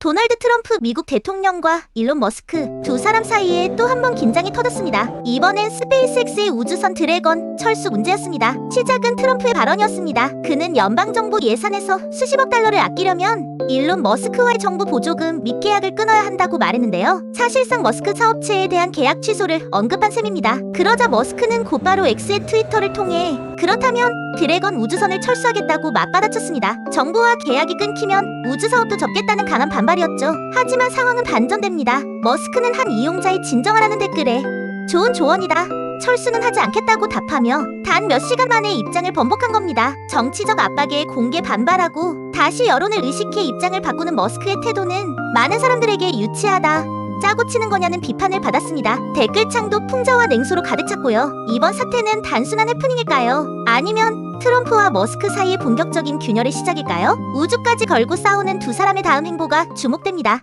도널드 트럼프 미국 대통령과 일론 머스크 두 사람 사이에 또 한 번 긴장이 터졌습니다. 이번엔 스페이스X의 우주선 드래건 철수 문제였습니다. 시작은 트럼프의 발언이었습니다. 그는 연방정부 예산에서 수십억 달러를 아끼려면 일론 머스크와의 정부 보조금 및 계약을 끊어야 한다고 말했는데요. 사실상 머스크 사업체에 대한 계약 취소를 언급한 셈입니다. 그러자 머스크는 곧바로 X의 트위터를 통해 그렇다면 드래건 우주선을 철수하겠다고 맞받아쳤습니다. 정부와 계약이 끊기면 우주 사업도 접겠다는 강한 반발이었죠. 하지만 상황은 반전됩니다. 머스크는 한 이용자의 진정하라는 댓글에 좋은 조언이다. 철수는 하지 않겠다고 답하며 단 몇 시간 만에 입장을 번복한 겁니다. 정치적 압박에 공개 반발하고 다시 여론을 의식해 입장을 바꾸는 머스크의 태도는 많은 사람들에게 유치하다. 짜고 치는 거냐는 비판을 받았습니다. 댓글창도 풍자와 냉소로 가득 찼고요. 이번 사태는 단순한 해프닝일까요? 아니면 트럼프와 머스크 사이의 본격적인 균열의 시작일까요? 우주까지 걸고 싸우는 두 사람의 다음 행보가 주목됩니다.